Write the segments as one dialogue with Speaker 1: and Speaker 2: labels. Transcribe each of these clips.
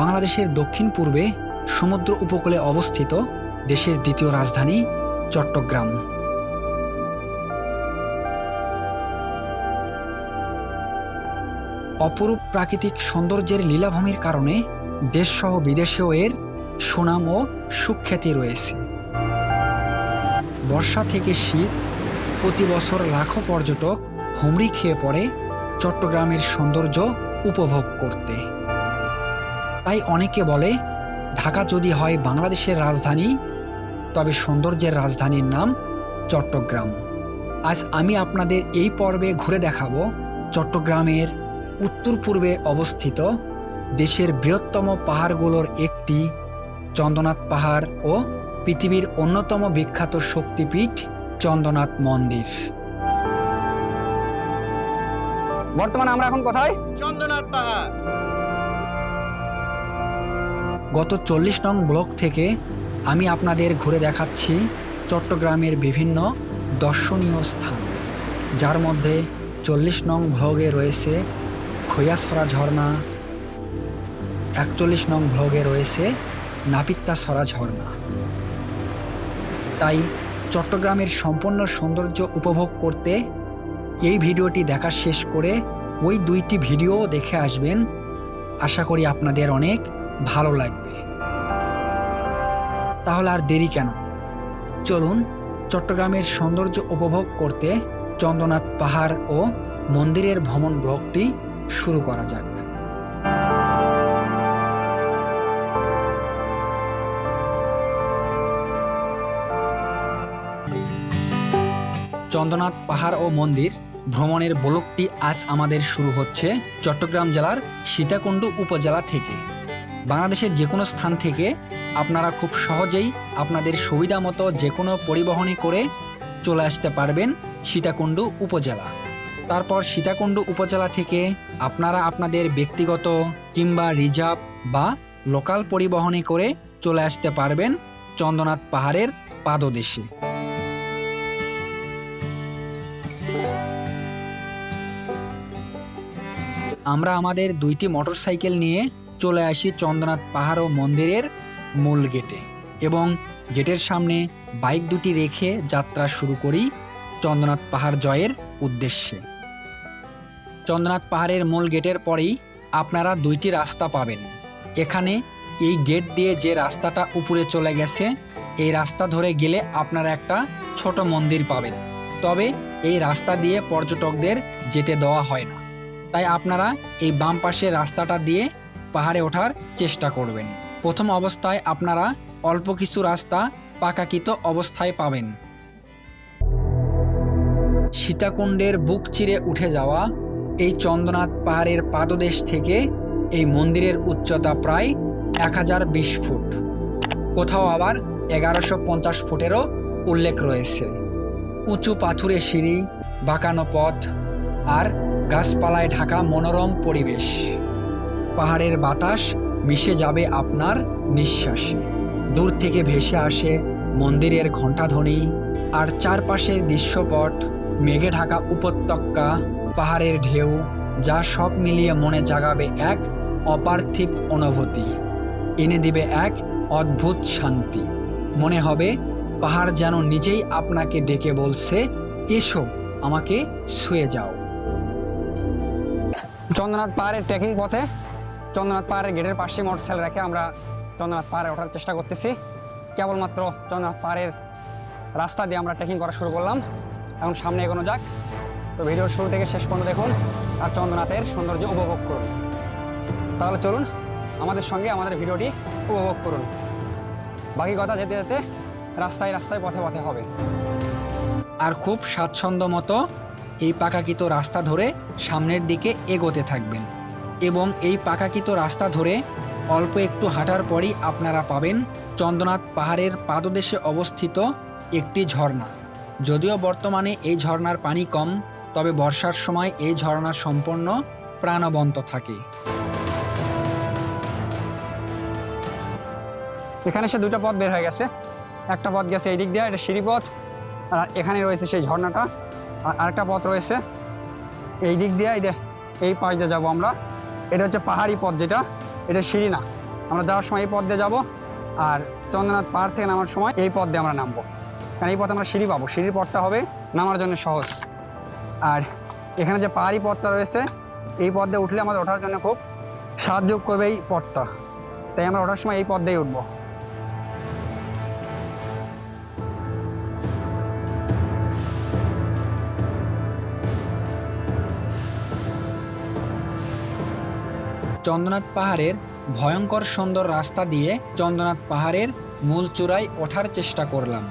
Speaker 1: বাংলাদেশের দক্ষিণ পূর্বে সমুদ্র উপকূলে অবস্থিত দেশের দ্বিতীয় রাজধানী চট্টগ্রাম। অপরূপ প্রাকৃতিক সৌন্দর্যের লীলাভূমির কারণে দেশসহ বিদেশেও এর সুনাম ও সুখ্যাতি রয়েছে। বর্ষা থেকে শীত প্রতি বছর লাখো পর্যটক হুমড়ি খেয়ে পড়ে চট্টগ্রামের সৌন্দর্য উপভোগ করতে। তাই অনেকে বলে ঢাকা যদি হয় বাংলাদেশের রাজধানী তবে সৌন্দর্যের রাজধানীর নাম চট্টগ্রাম। আজ আমি আপনাদের এই পর্বে ঘুরে দেখাবো চট্টগ্রামের উত্তর পূর্বে অবস্থিত দেশের বৃহত্তম পাহাড়গুলোর একটি চন্দ্রনাথ পাহাড় ও পৃথিবীর অন্যতম বিখ্যাত শক্তিপীঠ চন্দ্রনাথ মন্দির।
Speaker 2: বর্তমানে আমরা এখন কোথায়?
Speaker 3: চন্দ্রনাথ পাহাড়।
Speaker 1: গত চল্লিশ নং ব্লক থেকে আমি আপনাদের ঘুরে দেখাচ্ছি চট্টগ্রামের বিভিন্ন দর্শনীয় স্থান, যার মধ্যে চল্লিশ নং ভ্লগে রয়েছে খৈয়াছড়া ঝর্ণা, একচল্লিশ নং ভ্লগে রয়েছে নাপিত্তাছড়া ঝর্ণা। তাই চট্টগ্রামের সম্পূর্ণ সৌন্দর্য উপভোগ করতে এই ভিডিওটি দেখা শেষ করে ওই দুইটি ভিডিও দেখে আসবেন। আশা করি আপনাদের অনেক ভালো লাগবে। তাহলে আর দেরি কেন? চলুন চট্টগ্রামের সৌন্দর্য উপভোগ করতে চন্দ্রনাথ পাহাড় ও মন্দিরের ভ্রমণ ব্লগটি শুরু করা যাক। চন্দ্রনাথ পাহাড় ও মন্দির ভ্রমণের ব্লকটি আজ আমাদের শুরু হচ্ছে চট্টগ্রাম জেলার সীতাকুণ্ড উপজেলা থেকে। বাংলাদেশের যে কোনো স্থান থেকে আপনারা খুব সহজেই আপনাদের সুবিধা মতো যে কোনো পরিবহনে করে চলে আসতে পারবেন সীতাকুণ্ড উপজেলা। তারপর সীতাকুণ্ড উপজেলা থেকে আপনারা আপনাদের ব্যক্তিগত কিংবা রিজার্ভ বা লোকাল পরিবহনে করে চলে আসতে পারবেন চন্দ্রনাথ পাহাড়ের পাদদেশে। আমরা আমাদের দুইটি মোটরসাইকেল নিয়ে চলে আসি চন্দ্রনাথ পাহাড় ও মন্দিরের মূল গেটে এবং গেটের সামনে বাইক দুটি রেখে যাত্রা শুরু করি চন্দ্রনাথ পাহাড় জয়ের উদ্দেশ্যে। চন্দ্রনাথ পাহাড়ের মূল গেটের পরেই আপনারা দুইটি রাস্তা পাবেন। এখানে এই গেট দিয়ে যে রাস্তাটা উপরে চলে গেছে, এই রাস্তা ধরে গেলে আপনারা একটা ছোট মন্দির পাবেন। তবে এই রাস্তা দিয়ে পর্যটকদের যেতে দেওয়া হয় না। তাই আপনারা এই বাম পাশের রাস্তাটা দিয়ে পাহাড়ে ওঠার চেষ্টা করবেন। প্রথম অবস্থায় আপনারা অল্প কিছু রাস্তা পাকাকিত অবস্থায় পাবেন। সীতাকুণ্ডের বুক চিরে উঠে যাওয়া এই চন্দ্রনাথ পাহাড়ের পাদদেশ থেকে এই মন্দিরের উচ্চতা প্রায় এক হাজার বিশ ফুট। কোথাও আবার এগারোশো পঞ্চাশ ফুটেরও উল্লেখ রয়েছে। উঁচু পাথুরে সিঁড়ি, বাঁকানো পথ আর গাছপালায় ঢাকা মনোরম পরিবেশ। পাহাড়ের বাতাস মিশে যাবে আপনার নিঃশ্বাসে। দূর থেকে ভেসে আসে মন্দিরের ঘণ্টাধ্বনি আর চারপাশের দৃশ্যপট, মেঘে ঢাকা উপত্যকা, পাহাড়ের ঢেউ যা সব মিলিয়ে মনে জাগাবে এক অপার্থিব অনুভূতি। এনে দিবে এক অদ্ভুত শান্তি। মনে হবে পাহাড় যেন নিজেই আপনাকে ডেকে বলছে, এসো, আমাকে ছুঁয়ে যাও।
Speaker 2: চন্দ্রনাথ পাহাড়ের ট্রেকিং পথে চন্দ্রনাথ পাহাড়ের গেটের পাশে মোটরসাইকেল রেখে আমরা চন্দ্রনাথ পাহাড়ে ওঠার চেষ্টা করতেছি। কেবলমাত্র চন্দ্রনাথ পাহাড়ের রাস্তা দিয়ে আমরা ট্রেকিং করা শুরু করলাম। এখন সামনে এগোনো যাক। তো ভিডিওর শুরু থেকে শেষ পর্যন্ত দেখুন আর চন্দ্রনাথের সৌন্দর্য উপভোগ করুন। তাহলে চলুন আমাদের সঙ্গে আমাদের ভিডিওটি উপভোগ করুন। বাকি কথা যেতে যেতে রাস্তায় রাস্তায় পথে পথে হবে।
Speaker 1: আর খুব স্বাচ্ছন্দ্য মতো এই পাকাকিত রাস্তা ধরে সামনের দিকে এগোতে থাকবেন। এবং এই পাকাকিত রাস্তা ধরে অল্প একটু হাঁটার পরই আপনারা পাবেন চন্দ্রনাথ পাহাড়ের পাদদেশে অবস্থিত একটি ঝর্ণা। যদিও বর্তমানে এই ঝর্ণার পানি কম, তবে বর্ষার সময় এই ঝর্ণা সম্পূর্ণ প্রাণবন্ত থাকে।
Speaker 2: এখানে সে দুটো পথ বের হয়ে গেছে। একটা পথ গেছে এই দিক দিয়ে, এটা সিঁড়ি পথ আর এখানে রয়েছে সেই ঝর্ণাটা, আর আরেকটা পথ রয়েছে এই দিক দিয়ে এই পাশ দিয়ে যাব আমরা। এটা হচ্ছে পাহাড়ি পথ যেটা, এটা সিঁড়ি না। আমরা যাওয়ার সময় এই পথ দিয়ে যাব, আর চন্দ্রনাথ পাহাড় থেকে নামার সময় এই পথ দিয়ে আমরা নামবো। কারণ এই পথে আমরা সিঁড়ি পাবো। সিঁড়ির পথটা হবে নামার জন্য সহজ। আর এখানে যে পাহাড়ি পথটা রয়েছে, এই পথ দিয়ে উঠলে আমাদের ওঠার জন্য খুব সাহায্য করবে এই পথটা। তাই আমরা ওঠার সময় এই পথ দিয়েই উঠবো।
Speaker 1: চন্দ্রনাথ পাহাড়ের ভয়ঙ্কর সুন্দর রাস্তা দিয়ে চন্দ্রনাথ পাহাড়ের মূল চূড়ায় ওঠার চেষ্টা করলাম।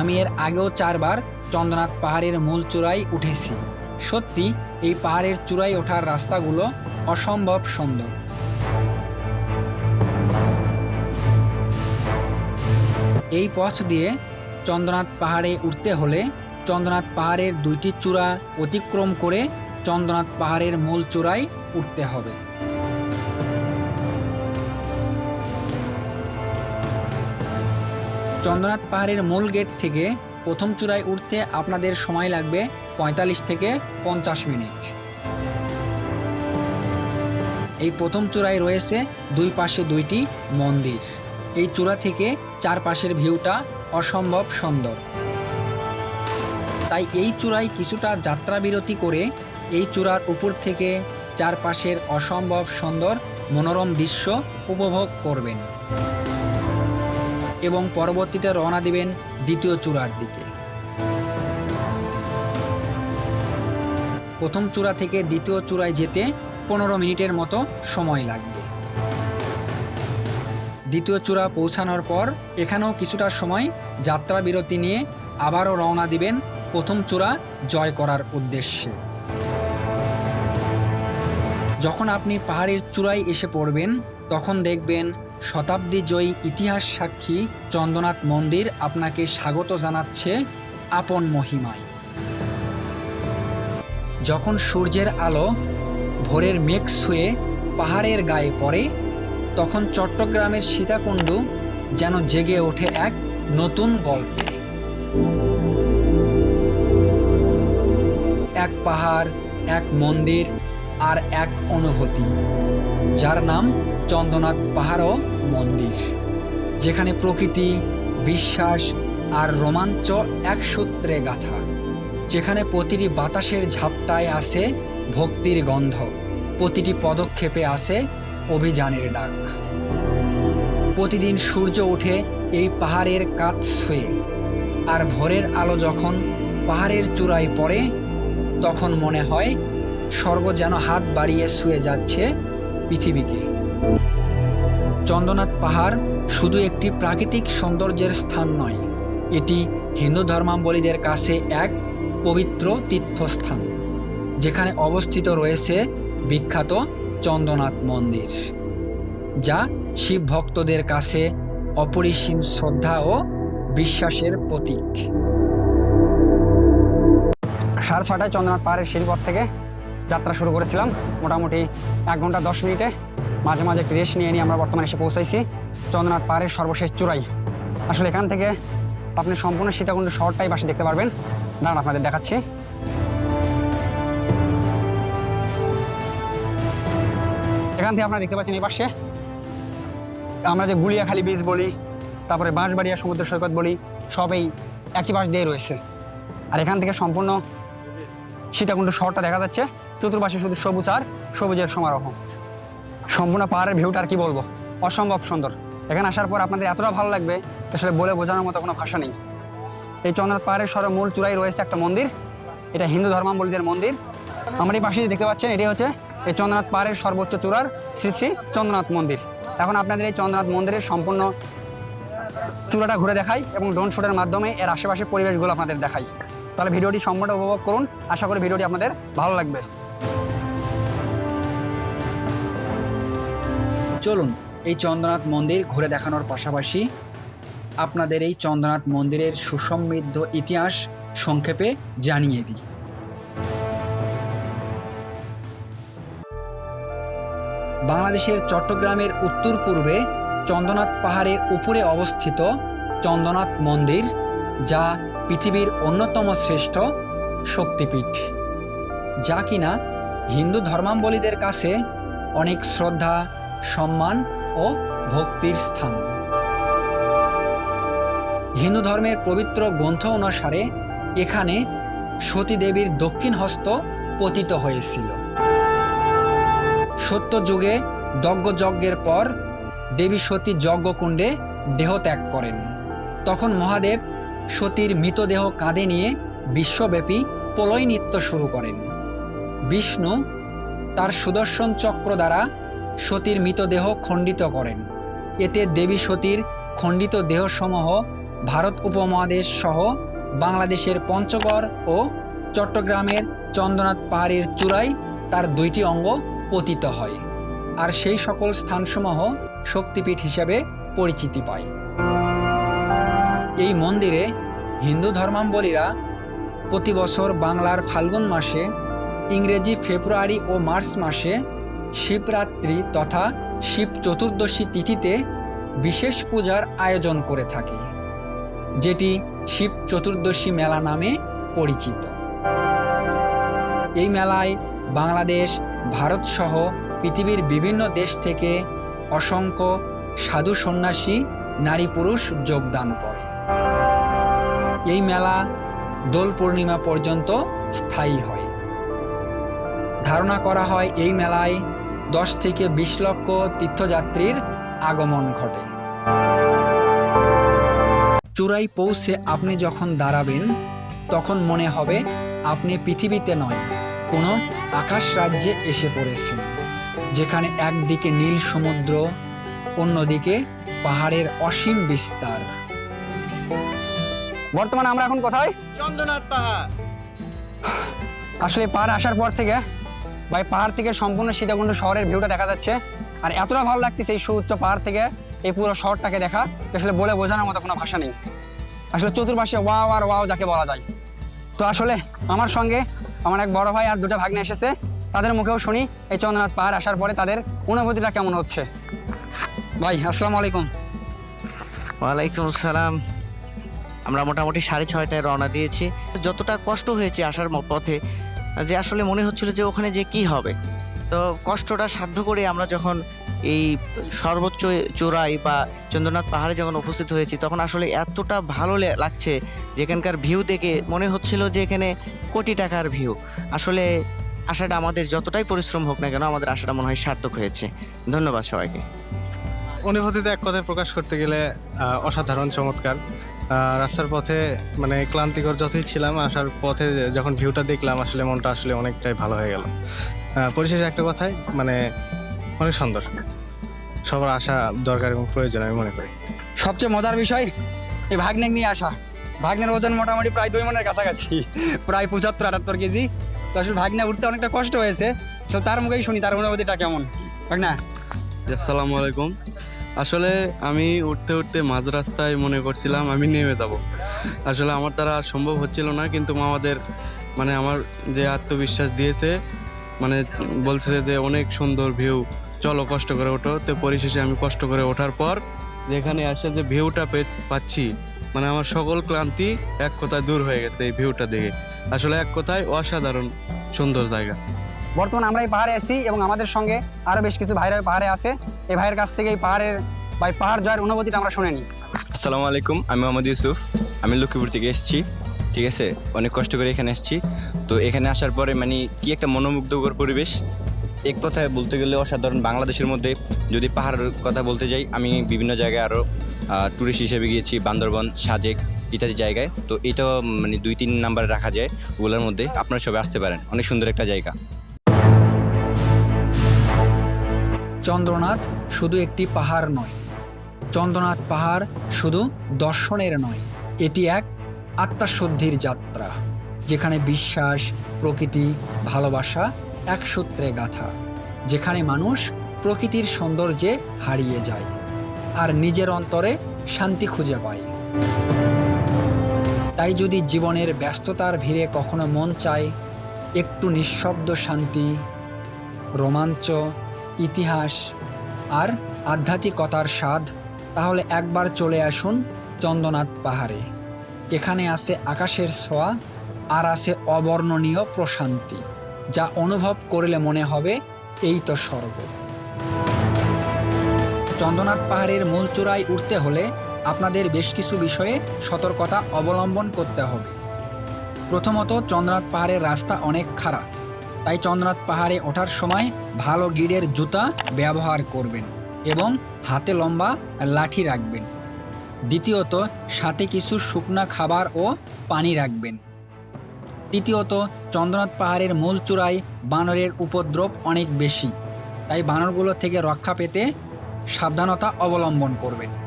Speaker 1: আমি এর আগেও চারবার চন্দ্রনাথ পাহাড়ের মূল চূড়ায় উঠেছি। সত্যি, এই পাহাড়ের চূড়ায় ওঠার রাস্তাগুলো অসম্ভব সুন্দর। এই পথ দিয়ে চন্দ্রনাথ পাহাড়ে উঠতে হলে চন্দ্রনাথ পাহাড়ের দুইটি চূড়া অতিক্রম করে চন্দ্রনাথ পাহাড়ের মূল চূড়ায় উঠতে হবে। চন্দ্রনাথ পাহাড়ের মূল গেট থেকে প্রথম চূড়ায় উঠতে আপনাদের সময় লাগবে পঁয়তাল্লিশ থেকে পঞ্চাশ মিনিট। এই প্রথম চূড়ায় রয়েছে দুই পাশে দুইটি মন্দির। এই চূড়া থেকে চারপাশের ভিউটা অসম্ভব সুন্দর। তাই এই চূড়ায় কিছুটা যাত্রা বিরতি করে এই চূড়ার উপর থেকে চারপাশের অসম্ভব সুন্দর মনোরম দৃশ্য উপভোগ করবেন এবং পরবর্তীতে রওনা দিবেন দ্বিতীয় চূড়ার দিকে। প্রথম চূড়া থেকে দ্বিতীয় চূড়ায় যেতে পনেরো মিনিটের মতো সময় লাগবে। দ্বিতীয় চূড়া পৌঁছানোর পর এখানেও কিছুটা সময় যাত্রা বিরতি নিয়ে আবারও রওনা দিবেন প্রথম চূড়া জয় করার উদ্দেশ্যে। যখন আপনি পাহাড়ের চূড়ায় এসে পড়বেন, তখন দেখবেন শতাব্দী জয়ী ইতিহাস সাক্ষী চন্দ্রনাথ মন্দির আপনাকে স্বাগত জানাচ্ছে আপন মহিমায়। যখন সূর্যের আলো ভোরের মেঘ শুয়ে পাহাড়ের গায়ে পড়ে তখন চট্টগ্রামের সীতাকুণ্ডু যেন জেগে ওঠে এক নতুন গল্পে। এক পাহাড়, এক মন্দির আর এক অনুভূতি, যার নাম চন্দ্রনাথ পাহাড় মন্দির, যেখানে প্রকৃতি, বিশ্বাস আর রোমাঞ্চ এক সূত্রে গাথা, যেখানে প্রতিটি বাতাসের ঝাপটায় আসে ভক্তির গন্ধ, প্রতিটি পদক্ষেপে আসে অভিযানের ডাক। প্রতিদিন সূর্য ওঠে এই পাহাড়ের কাত ছুঁয়ে। আর ভোরের আলো যখন পাহাড়ের চূড়ায় পড়ে, তখন মনে হয় স্বর্গ যেন হাত বাড়িয়ে শুয়ে যাচ্ছে পৃথিবীকে। চন্দ্রনাথ পাহাড় শুধু একটি প্রাকৃতিক সৌন্দর্যের স্থান নয়, এটি হিন্দু ধর্মাবলীদের কাছে এক পবিত্র তীর্থস্থান, যেখানে অবস্থিত রয়েছে বিখ্যাত চন্দ্রনাথ মন্দির, যা শিব ভক্তদের কাছে অপরিসীম শ্রদ্ধা ও বিশ্বাসের প্রতীক।
Speaker 2: সাড়ে ছটায় চন্দ্রনাথ পাহাড়ের সিঁড়িপথ থেকে যাত্রা শুরু করেছিলাম। মোটামুটি এক ঘণ্টা দশ মিনিটে। মাঝে মাঝে একটি রেস্ট নিয়ে নিয়ে আমরা বর্তমানে এসে পৌঁছাইছি চন্দ্রনাথ পাহাড়ের সর্বশেষ চূড়াই আসলে এখান থেকে আপনি সম্পূর্ণ সীতাকুণ্ড শহরটাই বাসে দেখতে পারবেন। দাঁড়ান, আপনাদের দেখাচ্ছি। এখান থেকে আপনারা দেখতে পাচ্ছেন এই পাশে। আমরা যে গুলিয়াখালী বীজ বলি, তারপরে বাঁশবাড়িয়া সমুদ্র সৈকত বলি, সবই একই পাশ দিয়ে রয়েছে। আর এখান থেকে সম্পূর্ণ সীতাকুণ্ড শহরটা দেখা যাচ্ছে। চতুর্পাশে শুধু সবুজ আর সবুজের সমারোহ। সম্পূর্ণ পাহাড়ের ভিউটা আর কি বলব? অসম্ভব সুন্দর। এখানে আসার পর আপনাদের এতটা ভালো লাগবে, আসলে বলে বোঝানোর মতো কোনো ভাষা নেই। এই চন্দ্রনাথ পাহাড়ের সর্ব মূল চূড়ায় রয়েছে একটা মন্দির। এটা হিন্দু ধর্মাবলীদের মন্দির। আমার এই পাশে দেখতে পাচ্ছেন এটি হচ্ছে এই চন্দ্রনাথ পাহাড়ের সর্বোচ্চ চূড়ার শ্রী শ্রী চন্দ্রনাথ মন্দির। এখন আপনাদের এই চন্দ্রনাথ মন্দিরের সম্পূর্ণ চূড়াটা ঘুরে দেখাই এবং ড্রোন শুটের মাধ্যমে এর আশেপাশে পরিবেশগুলো আপনাদের দেখাই। তাহলে ভিডিওটি সম্পূর্ণ উপভোগ করুন। আশা করি ভিডিওটি আপনাদের ভালো লাগবে।
Speaker 1: চলুন এই চন্দ্রনাথ মন্দির ঘুরে দেখানোর পাশাপাশি আপনাদের এই চন্দ্রনাথ মন্দিরের সুসমৃদ্ধ ইতিহাস সংক্ষেপে জানিয়ে দিই। বাংলাদেশের চট্টগ্রামের উত্তর পূর্বে চন্দ্রনাথ পাহাড়ের উপরে অবস্থিত চন্দ্রনাথ মন্দির, যা পৃথিবীর অন্যতম শ্রেষ্ঠ শক্তিপীঠ। যা কিনা হিন্দু ধর্মাবলীদের কাছে অনেক শ্রদ্ধা, সম্মান ও ভক্তির স্থান। হিন্দু ধর্মের পবিত্র গ্রন্থ অনুসারে এখানে সতী দেবীর দক্ষিণ হস্ত পতিত হয়েছিল। সত্য যুগে যজ্ঞের পর দেবী সতী যজ্ঞকুণ্ডে দেহ ত্যাগ করেন। তখন মহাদেব সতীর মৃতদেহ কাঁধে নিয়ে বিশ্বব্যাপী প্রলয় নৃত্য শুরু করেন। বিষ্ণু তার সুদর্শন চক্র দ্বারা সতীর মৃতদেহ খণ্ডিত করেন। এতে দেবী সতীর খণ্ডিত দেহসমূহ ভারত উপমহাদেশ সহ বাংলাদেশের পঞ্চগড় ও চট্টগ্রামের চন্দ্রনাথ পাহাড়ের চূড়ায় তার দুইটি অঙ্গ পতিত হয়, আর সেই সকল স্থানসমূহ শক্তিপীঠ হিসেবে পরিচিতি পায়। এই মন্দিরে হিন্দু ধর্মাবলীরা প্রতি বছর বাংলার ফাল্গুন মাসে, ইংরেজি ফেব্রুয়ারি ও মার্চ মাসে শিবরাত্রি তথা শিব চতুর্দশী তিথিতে বিশেষ পূজার আয়োজন করে থাকে, যেটি শিব চতুর্দশী মেলা নামে পরিচিত। এই মেলায় বাংলাদেশ ভারতসহ পৃথিবীর বিভিন্ন দেশ থেকে অসংখ্য সাধু সন্ন্যাসী, নারী পুরুষ যোগদান করে। এই মেলা দোল পূর্ণিমা পর্যন্ত স্থায়ী হয়। ধারণা করা হয় এই মেলায় দশ থেকে বিশ লক্ষ তীর্থযাত্রীর আগমন ঘটে। চূড়াই পৌঁছে আপনি যখন দাঁড়াবেন, তখন মনে হবে আপনি পৃথিবীতে নয় কোনো আকাশ রাজ্যে এসে পড়েছেন যেখানে একদিকে নীল সমুদ্র অন্যদিকে পাহাড়ের অসীম বিস্তার।
Speaker 2: বর্তমানে আমরা এখন কোথায়?
Speaker 3: চন্দ্রনাথ পাহাড়।
Speaker 2: আসলে পাহাড় আসার পর থেকে ভাই পাহাড় থেকে সম্পূর্ণ সীতাকুণ্ড শহরের ভিউটা দেখা যাচ্ছে। আর এতটা ভালো লাগতেছে এই সুউচ্চ পাহাড় থেকে এই পুরো শহরটাকে দেখা আসলে বলে বোঝানোর মতো কোনো ভাষা নেই। আসলে চতুর্পাশে ওয়াও আর ওয়াও যাকে বলা যায়। তো আসলে আমার সঙ্গে আমার এক বড় ভাই আর দুটো ভাগ্নে এসেছে। তাদের মুখেও শুনি, এই চন্দ্রনাথ পাহাড় আসার পরে তাদের অনুভূতিটা কেমন হচ্ছে? ভাই, আসসালামু আলাইকুম।
Speaker 3: ওয়ালাইকুম আসসালাম। আমরা মোটামুটি সাড়ে ছয়টায় রওনা দিয়েছি। যতটা কষ্ট হয়েছে আসার পথে, যে আসলে মনে হচ্ছিল যে ওখানে যে কি হবে। তো কষ্টটা সাধ্য করে আমরা যখন এই সর্বোচ্চ চূড়াই বা চন্দ্রনাথ পাহাড়ে যখন উপস্থিত হয়েছি, তখন আসলে এতটা ভালো লাগছে, যেখানকার ভিউ দেখে মনে হচ্ছিল যে এখানে কোটি টাকার ভিউ আসলে আশাটা আমাদের যতটাই পরিশ্রম হোক না কেন আমাদের আশাটা মনে হয় সার্থক হয়েছে। ধন্যবাদ সবাইকে।
Speaker 4: অনুভূতিতে এক কথায় প্রকাশ করতে গেলে অসাধারণ চমৎকার। রাস্তার পথে মানে ক্লান্তিকর যতই ছিলাম আসার পথে যখন ভিউটা দেখলাম আসলে মনটা আসলে অনেকটাই ভালো হয়ে গেল। পরিশেষে একটা কথাই মানে অনেক সুন্দর। সবার আসা দরকার এবং প্রয়োজন আমি মনে করি।
Speaker 2: সবচেয়ে মজার বিষয় এই ভাগ্নে নিয়ে আসা। ভাগ্নের ওজন মোটামুটি প্রায় দুই মনের কাছাকাছি, প্রায় পঁচাত্তর, আটাত্তর কেজি। তো আসলে ভাগ্নে উঠতে অনেকটা কষ্ট হয়েছে। তো তার মুখেই শুনি, তার অনুভূতিটা কেমন? ভাগ্না?
Speaker 5: আসসালামু আলাইকুম। আসলে আমি উঠতে উঠতে মাঝ রাস্তায় মনে করছিলাম আমি নেমে যাব। আসলে আমার দ্বারা সম্ভব হচ্ছিল না, কিন্তু আমাদের মানে আমার যে আত্মবিশ্বাস দিয়েছে মানে বলছে যে অনেক সুন্দর ভিউ চলো কষ্ট করে ওঠো। তো পরিশেষে আমি কষ্ট করে ওঠার পর, যেখানে আসে যে ভিউটা পাচ্ছি মানে আমার সকল ক্লান্তি এক কথায় দূর হয়ে গেছে এই ভিউটা দেখে। আসলে এক কথায় অসাধারণ সুন্দর জায়গা।
Speaker 2: বর্তমানে আমরা এই পাহাড়ে আছি এবং আমাদের সঙ্গে আরও বেশ কিছু ভাইরা পাহাড়ে আছে। এই ভাইয়ের কাছ থেকে এই পাহাড়ের বা পাহাড় জয়ের অনুভূতিটা আমরা শুনে নিই।
Speaker 6: আসসালামু আলাইকুম আমি মোহাম্মদ ইউসুফ। আমি লক্ষ্মীপুর থেকে এসেছি ঠিক আছে? অনেক কষ্ট করে এখানে এসেছি। তো এখানে আসার পরে মানে কি একটা মনোমুগ্ধকর পরিবেশ। এক কথায় বলতে গেলে অসাধারণ বাংলাদেশের মধ্যে যদি পাহাড়ের কথা বলতে যাই আমি বিভিন্ন জায়গায় আরও ট্যুরিস্ট হিসেবে গিয়েছি, বান্দরবন, সাজেক ইত্যাদি জায়গায়। তো এটাও মানে দুই তিন নাম্বারে রাখা যায় ওগুলোর মধ্যে। আপনারা সবাই আসতে পারেন। অনেক সুন্দর একটা জায়গা।
Speaker 1: চন্দ্রনাথ শুধু একটি পাহাড় নয়। চন্দ্রনাথ পাহাড় শুধু দর্শনের নয়। এটি এক আত্মাশুদ্ধির যাত্রা, যেখানে বিশ্বাস, প্রকৃতি, ভালোবাসা এক সূত্রে গাথা, যেখানে মানুষ প্রকৃতির সৌন্দর্যে হারিয়ে যায়। আর নিজের অন্তরে শান্তি খুঁজে পায়। তাই যদি জীবনের ব্যস্ততার ভিড়ে কখনো মন চায়, একটু নিঃশব্দ শান্তি, রোমাঞ্চ, ইতিহাস আর আধ্যাত্মিকতার স্বাদ, তাহলে একবার চলে আসুন চন্দ্রনাথ পাহাড়ে। এখানে আছে আকাশের ছোঁয়া আর আছে অবর্ণনীয় প্রশান্তি, যা অনুভব করলে মনে হবে এই তো স্বর্গ। চন্দ্রনাথ পাহাড়ের মূল চূড়ায় উঠতে হলে আপনাদের বেশ কিছু বিষয়ে সতর্কতা অবলম্বন করতে হবে। প্রথমত, চন্দ্রনাথ পাহাড়ের রাস্তা অনেক খারাপ। তাই চন্দ্রনাথ পাহাড়ে ওঠার সময় ভালো গিডের জুতা ব্যবহার করবেন এবং হাতে লম্বা লাঠি রাখবেন। দ্বিতীয়ত, সাথে কিছু শুকনা খাবার ও পানি রাখবেন। তৃতীয়ত, চন্দ্রনাথ পাহাড়ের মূল চূড়ায় বানরের উপদ্রব অনেক বেশি। তাই বানরগুলো থেকে রক্ষা পেতে সাবধানতা অবলম্বন করবেন।